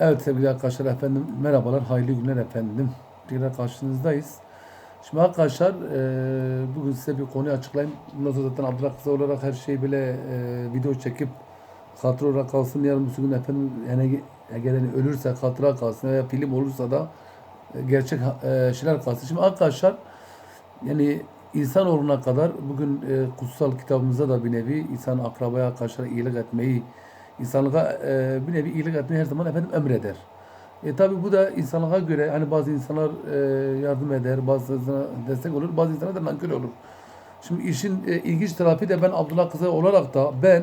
Evet sevgili arkadaşlar efendim merhabalar, hayırlı günler efendim. Tekrar karşınızdayız. Şimdi arkadaşlar e, bugün size bir konuyu açıklayayım. Bundan sonra zaten Abdullah Kısa olarak her şeyi böyle e, video çekip hatıra olarak kalsın. Yarın bir gün efendim yani gelen ölürse hatıra kalsın veya film olursa da e, gerçek e, şeyler kalsın. Şimdi arkadaşlar yani insanoğluna kadar bugün e, kutsal kitabımızda da bir nevi insan akrabaya arkadaşlara iyilik etmeyi insanlığa e, bir nevi iyilik etmeyi her zaman efendim emreder. E tabi bu da insanlığa göre hani bazı insanlar e, yardım eder, bazı insana destek olur, bazı insanlar da nankör olur. Şimdi işin e, ilginç tarafı da ben Abdullah Kızı olarak da ben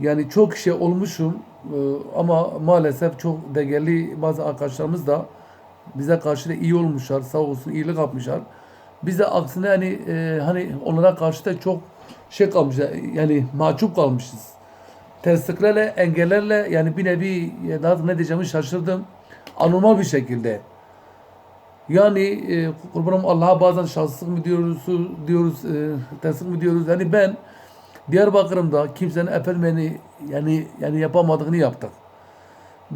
yani çok şey olmuşum e, ama maalesef çok değerli bazı arkadaşlarımız da bize karşı da iyi olmuşlar, sağ olsun iyilik yapmışlar. Biz de aksine hani e, hani onlara karşı da çok şey kalmış yani mahcup kalmışız tersliklerle, engellerle yani bir nevi ya daha ne diyeceğimi şaşırdım. Anormal bir şekilde. Yani e, kurbanım Allah'a bazen şanssızlık mı diyoruz, diyoruz e, terslik mi diyoruz. Yani ben Diyarbakır'ımda kimsenin efendim yani, yani, yapamadığını yaptık.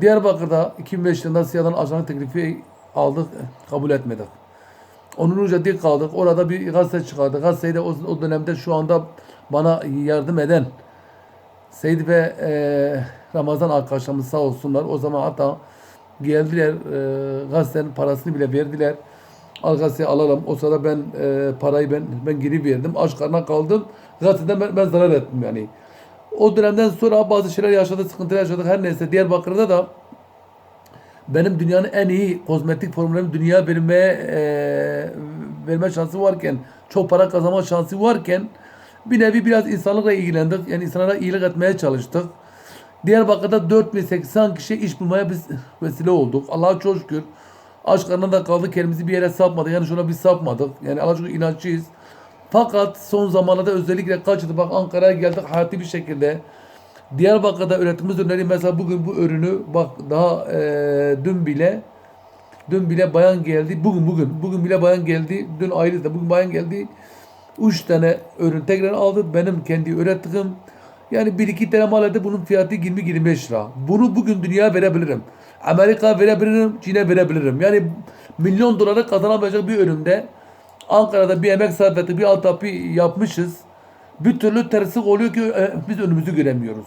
Diyarbakır'da 2005 yılında SİHA'dan ajanlık teklifi aldık, kabul etmedik. Onurlu Cadde'ye kaldık. Orada bir gazete çıkardı. Gazeteyi de o, o dönemde şu anda bana yardım eden Seyit ve e, Ramazan arkadaşlarımız sağ olsunlar. O zaman hatta geldiler e, gazetenin parasını bile verdiler. Al gazeteyi alalım. O sırada ben e, parayı ben ben geri verdim. Aç karnına kaldım. Gazeteden ben, ben zarar ettim yani. O dönemden sonra bazı şeyler yaşadık, sıkıntılar yaşadık. Her neyse Diyarbakır'da da benim dünyanın en iyi kozmetik formüllerini dünya vermeye e, verme şansı varken, çok para kazanma şansı varken bir nevi biraz insanlıkla ilgilendik. Yani insanlara iyilik etmeye çalıştık. Diyarbakır'da 4080 kişi iş bulmaya biz vesile olduk. Allah'a çok şükür. Karnına da kaldık. Kendimizi bir yere sapmadık. Yani şuna bir sapmadık. Yani Allah'a şükür inançlıyız. Fakat son zamanlarda özellikle kaç yıldır bak Ankara'ya geldik hayati bir şekilde. Diyarbakır'da üretimimiz ürünleri mesela bugün bu ürünü bak daha e, dün bile dün bile bayan geldi. Bugün bugün bugün bile bayan geldi. Dün ayrı da bugün bayan geldi. Üç tane ürün tekrar aldı. Benim kendi ürettiğim. Yani bir iki tane mal ede bunun fiyatı 20-25 lira. Bunu bugün dünyaya verebilirim. Amerika verebilirim, Çin'e verebilirim. Yani milyon doları kazanamayacak bir üründe Ankara'da bir emek sarf ettik, bir altyapı yapmışız. Bir türlü terslik oluyor ki e, biz önümüzü göremiyoruz.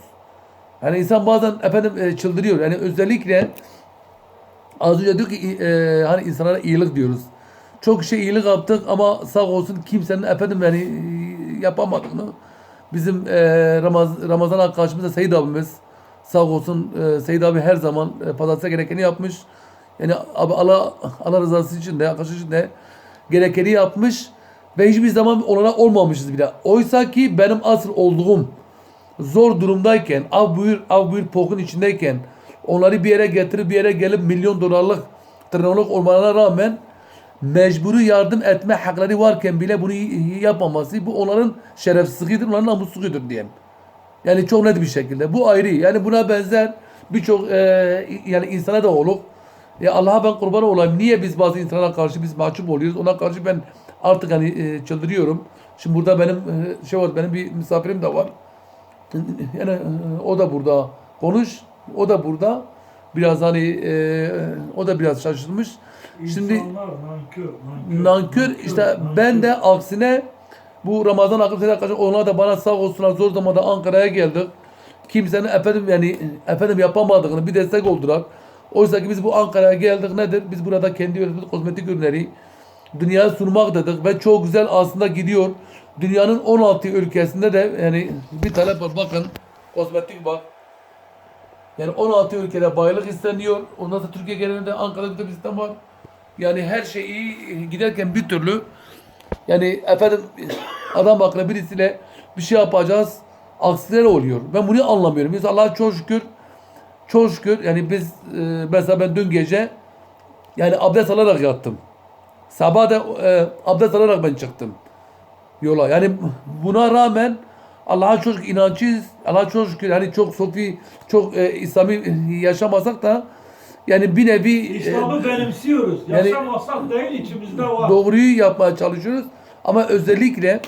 Yani insan bazen efendim e, çıldırıyor. Yani özellikle az önce diyor ki e, hani insanlara iyilik diyoruz. Çok şey iyilik yaptık ama sağ olsun kimsenin efendim yani e, yapamadığını bizim e, Ramaz, Ramazan arkadaşımız da Seyit abimiz sağ olsun e, Seyit abi her zaman e, pazartesi gerekeni yapmış. Yani abi Allah, Allah rızası için de arkadaş için de gerekeni yapmış ve hiçbir zaman onlara olmamışız bile. Oysa ki benim asıl olduğum zor durumdayken, av buyur, av buyur pokun içindeyken onları bir yere getirip bir yere gelip milyon dolarlık tırnalık olmalarına rağmen mecburi yardım etme hakları varken bile bunu yapmaması bu onların şerefsizliğidir, onların namussuzluğudur diyelim. Yani çok net bir şekilde. Bu ayrı. Yani buna benzer birçok e, yani insana da olur. Ya Allah'a ben kurban olayım. Niye biz bazı insanlara karşı biz mahcup oluyoruz? Ona karşı ben artık hani e, çıldırıyorum. Şimdi burada benim e, şey var, benim bir misafirim de var. Yani e, o da burada konuş. O da burada. Biraz hani e, o da biraz şaşırmış. Şimdi İnsanlar nankör, nankör, nankör işte ben de aksine bu Ramazan akıbı arkadaşlar onlar da bana sağ olsunlar zor zamanda Ankara'ya geldik. Kimsenin efendim yani efendim yapamadığını bir destek oldular. Oysa ki biz bu Ankara'ya geldik nedir? Biz burada kendi ürettiğimiz kozmetik ürünleri dünyaya sunmak dedik ve çok güzel aslında gidiyor. Dünyanın 16 ülkesinde de yani bir talep var bakın kozmetik bak. Yani 16 ülkede bayılık isteniyor. Ondan sonra Türkiye genelinde Ankara'da bir sistem var. Yani her şey iyi giderken bir türlü yani efendim adam akıllı birisiyle bir şey yapacağız. Aksiler oluyor. Ben bunu anlamıyorum. Biz Allah'a çok şükür çok şükür yani biz e, mesela ben dün gece yani abdest alarak yattım. Sabah da e, abdest alarak ben çıktım yola. Yani buna rağmen Allah'a çok inançlıyız. Allah'a çok şükür hani çok sofi çok e, İslami yaşamasak da yani bir nevi e, İslam'ı benimsiyoruz. yani- Yaşamasak değil içimizde var. doğruyu yapmaya çalışıyoruz. Ama özellikle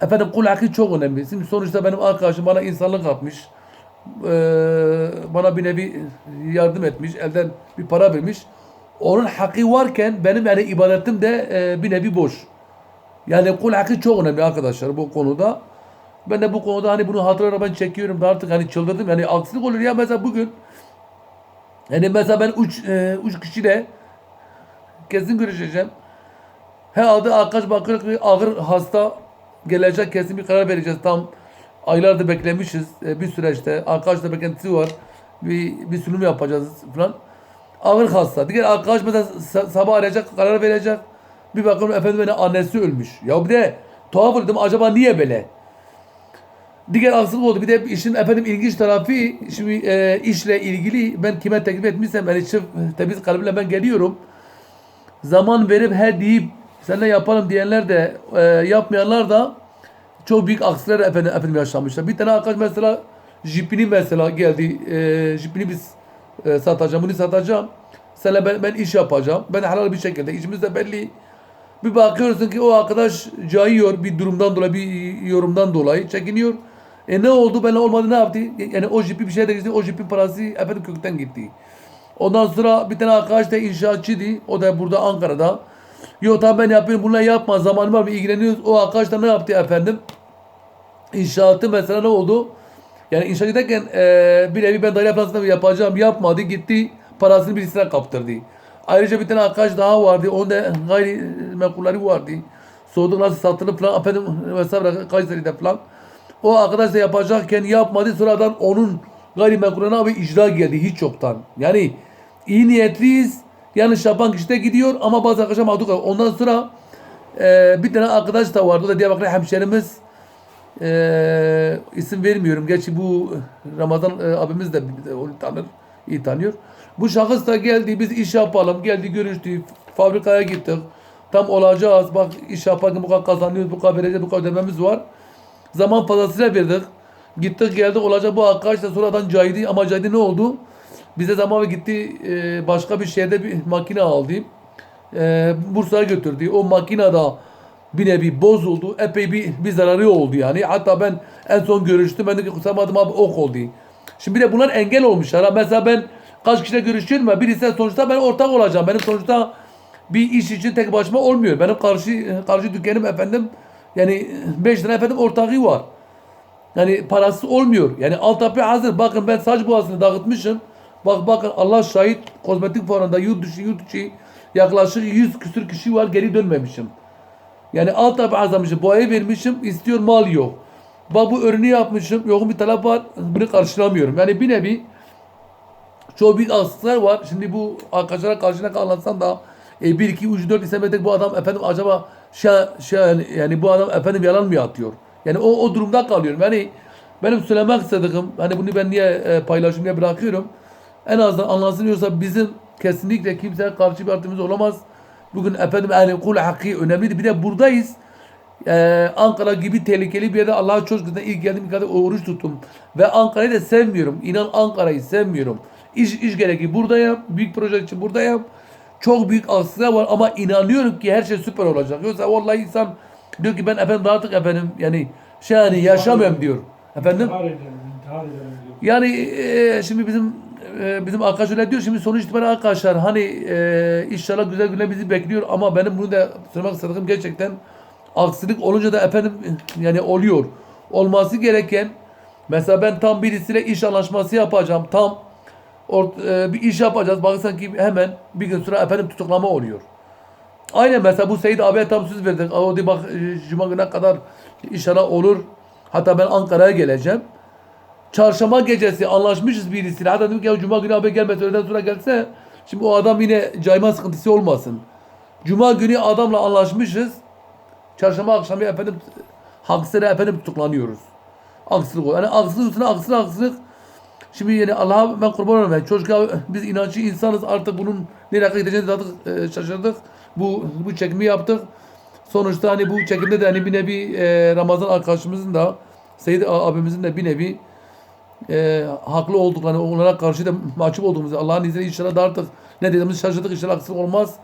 efendim kul hakkı çok önemli. Şimdi sonuçta benim arkadaşım bana insanlık yapmış. e, bana bir nevi yardım etmiş, elden bir para vermiş. Onun hakkı varken benim yani ibadetim de e, bir nevi boş. Yani kul hakkı çok önemli arkadaşlar bu konuda. Ben de bu konuda hani bunu hatırarak ben çekiyorum da artık hani çıldırdım. Yani aksilik olur ya mesela bugün yani mesela ben üç, e, üç kişiyle kesin görüşeceğim. Herhalde arkadaş bakıyor ki ağır hasta gelecek kesin bir karar vereceğiz. Tam aylardır beklemişiz e, bir süreçte. Arkadaşla beklentisi var. Bir, bir sunum yapacağız falan. Ağır hasta. Diğer arkadaş mesela sa- sabah arayacak, karar verecek. Bir bakıyorum efendim benim annesi ölmüş. Ya bir de tuhaf oldum acaba niye böyle? Diğer aksılık oldu. Bir de işin efendim ilginç tarafı şimdi e, işle ilgili ben kime teklif etmişsem yani çift temiz kalbiyle ben geliyorum. Zaman verip he deyip seninle yapalım diyenler de e, yapmayanlar da çok büyük aksiler efendim, efendim yaşamışlar. Bir tane arkadaş mesela jipini mesela geldi. E, jipini biz e, satacağım. Bunu satacağım. Seninle ben, ben iş yapacağım. Ben halal bir şekilde. işimiz de belli. Bir bakıyorsun ki o arkadaş cayıyor bir durumdan dolayı, bir yorumdan dolayı çekiniyor. E ne oldu? Ben olmadı ne yaptı? Yani o jipi bir şey de gitti. O jipin parası efendim kökten gitti. Ondan sonra bir tane arkadaş da inşaatçıydı. O da burada Ankara'da. Yok tamam ben yapıyorum. Bunlar yapma. Zamanım var mı? İlgileniyoruz. O arkadaş da ne yaptı efendim? İnşaatı mesela ne oldu? Yani inşaat ederken eee bir evi ben daire plansında yapacağım yapmadı gitti parasını birisine kaptırdı. Ayrıca bir tane arkadaş daha vardı. Onun da gayri menkulleri vardı. Sorduk nasıl satılır falan. Efendim vesaire Kayseri'de falan. O arkadaş da yapacakken yapmadı. Sonradan onun gayrimenkulüne abi icra geldi hiç yoktan. Yani iyi niyetliyiz. Yanlış yapan kişi de gidiyor ama bazı arkadaşlar mağdur kalıyor. Ondan sonra eee, bir tane arkadaş da vardı. O da Diyarbakır hemşerimiz. Eee isim vermiyorum. Gerçi bu Ramazan e, abimiz de onu tanır, iyi tanıyor. Bu şahıs da geldi, biz iş yapalım. Geldi, görüştü, fabrikaya gittik. Tam olacağız. Bak iş yaparken bu kadar kazanıyoruz, bu kadar vereceğiz, bu kadar ödememiz var. Zaman fazlasıyla verdik. Gittik geldik olacak bu arkadaş da sonradan caydı ama caydı ne oldu? Bize zaman gitti e, başka bir şehirde bir makine aldı. E, Bursa'ya götürdü. O makine da bir nevi bozuldu. Epey bir, bir zararı oldu yani. Hatta ben en son görüştüm. Ben de ki kusamadım abi ok oldu. Şimdi bir de bunlar engel olmuşlar. Mesela ben kaç kişiyle görüşüyorum ya birisi sonuçta ben ortak olacağım. Benim sonuçta bir iş için tek başıma olmuyor. Benim karşı karşı dükkanım efendim yani 5 tane efendim ortağı var. Yani parası olmuyor. Yani altyapı hazır. Bakın ben saç boğazını dağıtmışım. Bak bakın Allah şahit kozmetik fuarında yurt dışı yurt içi yaklaşık 100 küsür kişi var geri dönmemişim. Yani altyapı hazırlamışım. Boyayı vermişim. istiyor mal yok. Bak bu ürünü yapmışım. Yoğun bir talep var. Bunu karşılamıyorum. Yani bir nevi çok büyük aksaklar var. Şimdi bu arkadaşlara karşına anlatsam da e, 1, 2, 3, 4 istemedik bu adam efendim acaba şey, şey yani, bu adam efendim yalan mı atıyor? Yani o, o durumda kalıyorum. Yani benim söylemek istediğim hani bunu ben niye e, paylaşım diye bırakıyorum. En azından anlaşılıyorsa bizim kesinlikle kimseye karşı bir artımız olamaz. Bugün efendim yani kul hakkı önemlidir. Bir de buradayız. Ee, Ankara gibi tehlikeli bir yerde Allah'a çok güzel ilk geldiğim kadar oruç tuttum. Ve Ankara'yı da sevmiyorum. İnan Ankara'yı sevmiyorum. İş, iş gereği buradayım. Büyük proje için buradayım. Çok büyük aksine var ama inanıyorum ki her şey süper olacak. Yoksa vallahi insan diyor ki ben efendim artık efendim yani şey yani yaşamıyorum diyor. Efendim? İntihar edelim, intihar edelim diyor. Yani e, şimdi bizim e, bizim arkadaş öyle diyor. Şimdi sonuç itibariyle arkadaşlar hani e, inşallah güzel günler bizi bekliyor ama benim bunu da söylemek istediğim gerçekten aksilik olunca da efendim yani oluyor. Olması gereken mesela ben tam birisiyle iş anlaşması yapacağım. Tam ort- e, bir iş yapacağız. Bakırsan ki hemen bir gün sonra efendim tutuklama oluyor. Aynen mesela bu Seyit abiye tam söz verdik. Diyor bak e, Cuma gününe kadar inşallah olur. Hatta ben Ankara'ya geleceğim. Çarşamba gecesi anlaşmışız birisiyle. Hatta dedim ki ya Cuma günü abi gelmez öğleden sonra gelse. Şimdi o adam yine cayma sıkıntısı olmasın. Cuma günü adamla anlaşmışız. Çarşamba akşamı efendim haksız efendim tutuklanıyoruz. Aksılık o. Yani aksılık üstüne aksılık aksılık. Şimdi yani Allah'a ben kurban olayım. Çocuklar biz inançlı insanız artık bunun nereye gideceğini artık e, şaşırdık. Bu bu çekimi yaptık. Sonuçta hani bu çekimde de hani bir nevi e, Ramazan arkadaşımızın da Seyit abimizin de bir nevi e, haklı olduklarını onlara karşı da mahcup olduğumuzu Allah'ın izniyle inşallah da artık ne dediğimiz şaşırdık inşallah aksılık olmaz.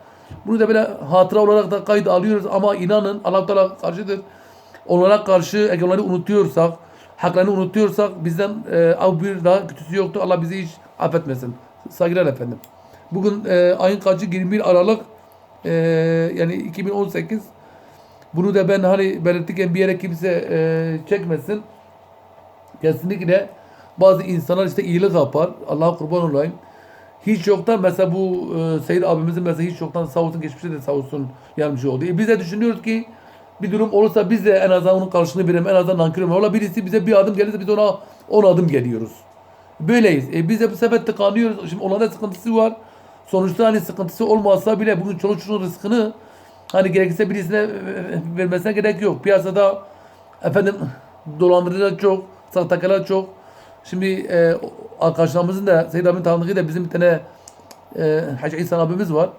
Bunu da böyle hatıra olarak da kayıt alıyoruz ama inanın Allah Teala karşıdır. Onlara karşı eğer onları unutuyorsak haklarını unutuyorsak bizden e, av bir daha kötüsü yoktu. Allah bizi hiç affetmesin. Saygılar efendim. Bugün e, ayın kaçı 21 Aralık e, yani 2018 bunu da ben hani belirtirken bir yere kimse e, çekmesin. Kesinlikle bazı insanlar işte iyilik yapar. Allah'a kurban olayım. Hiç yoktan mesela bu e, Seyit abimizin mesela hiç yoktan sağ olsun geçmişte de sağ olsun yardımcı oldu. E, biz de düşünüyoruz ki bir durum olursa biz de en azından onun karşılığını verelim. En azından nankör olmayalım. Ola birisi bize bir adım gelirse biz ona 10 adım geliyoruz. Böyleyiz. E, biz de bu sefer tıkanıyoruz. Şimdi onlarda sıkıntısı var. Sonuçta hani sıkıntısı olmasa bile bugün çoluk çocuğun rızkını hani gerekirse birisine e, vermesine gerek yok. Piyasada efendim dolandırıcılar çok, sahtakalar çok. Şimdi e, arkadaşlarımızın da Seyyid abinin tanıdığı da bizim bir tane e, Hacı İhsan abimiz var.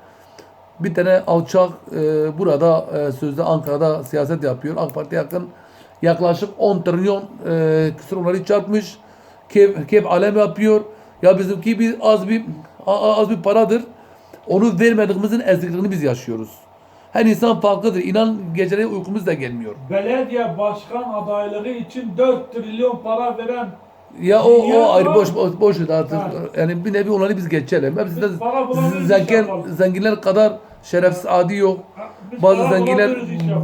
Bir tane alçak e, burada e, sözde Ankara'da siyaset yapıyor. AK Parti yakın yaklaşık 10 trilyon e, küsur onları çarpmış. Kev, kev alem yapıyor. Ya bizimki bir az bir az bir paradır. Onu vermediğimizin ezikliğini biz yaşıyoruz. Her insan farklıdır. İnan geceleri uykumuz da gelmiyor. Belediye başkan adaylığı için 4 trilyon para veren Ya o o ayrı boş boş, boş artık. Ha. Yani bir nevi onları biz geçelim. Hepsi de zenginler kadar şerefsiz adi yok. Biz Bazı zenginler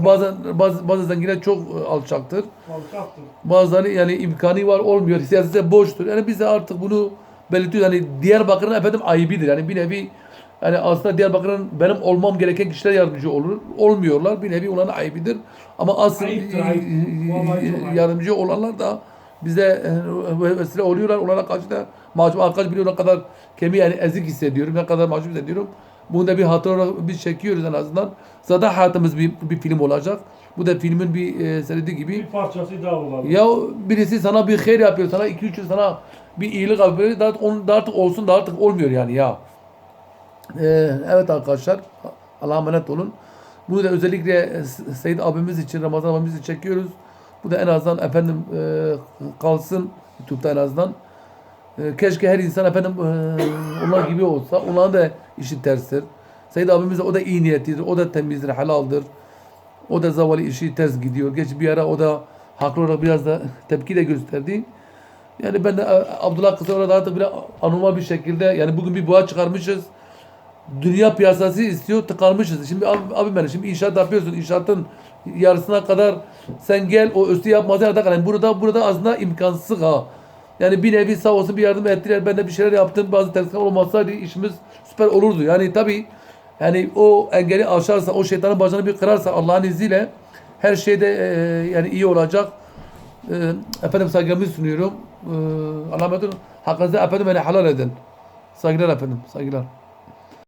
bazı bazı bazı zenginler çok e, alçaktır. Alçaktır. Bazıları yani imkanı var olmuyor. Siyasete boştur. Yani biz de artık bunu belirtiyoruz. Yani Diyarbakır'ın efendim ayıbidir. Yani bir nevi yani aslında Diyarbakır'ın benim olmam gereken kişiler yardımcı olur. Olmuyorlar. Bir nevi onların ayıbidir. Ama asıl Ayıptır, ayıp. Yardımcı olanlar da bize e, vesile oluyorlar. Onlara karşı da mahcup arkadaş biliyor ne kadar kemiği yani ezik hissediyorum. Ne kadar mahcup hissediyorum. Bunu da bir hatıra olarak biz çekiyoruz en azından. Zaten hayatımız bir, bir film olacak. Bu da filmin bir e, seridi gibi. Bir parçası daha olalım. Ya birisi sana bir hayır yapıyor, sana iki üç yıl sana bir iyilik yapıyor, daha, on, daha artık olsun, daha artık olmuyor yani ya. Ee, evet arkadaşlar, Allah'a emanet olun. Bunu da özellikle e, Seyit abimiz için, Ramazan abimiz için çekiyoruz. Bu da en azından efendim e, kalsın YouTube'da en azından. E, keşke her insan efendim e, onlar gibi olsa. Onların da işi terstir. Seyit abimiz o da iyi niyetlidir, o da temizdir, halaldır. O da zavallı işi ters gidiyor. Geç bir ara o da haklı olarak biraz da tepki de gösterdi. Yani ben de e, Abdullah Kısa orada artık bir anormal bir şekilde yani bugün bir boğa çıkarmışız. Dünya piyasası istiyor tıkanmışız. Şimdi abi, abi benim şimdi inşaat yapıyorsun. İnşaatın yarısına kadar sen gel o üstü yapmazsa da yani burada burada aslında imkansız ha. Yani bir nevi sağ olsun bir yardım ettiler. Ben de bir şeyler yaptım. Bazı terslikler olmasaydı işimiz süper olurdu. Yani tabii yani o engeli aşarsa, o şeytanın bacağını bir kırarsa Allah'ın izniyle her şeyde e, yani iyi olacak. E, efendim saygımı sunuyorum. E, Allah'a emanet olun. Hakkınızı efendim beni helal edin. Saygılar efendim. Saygılar.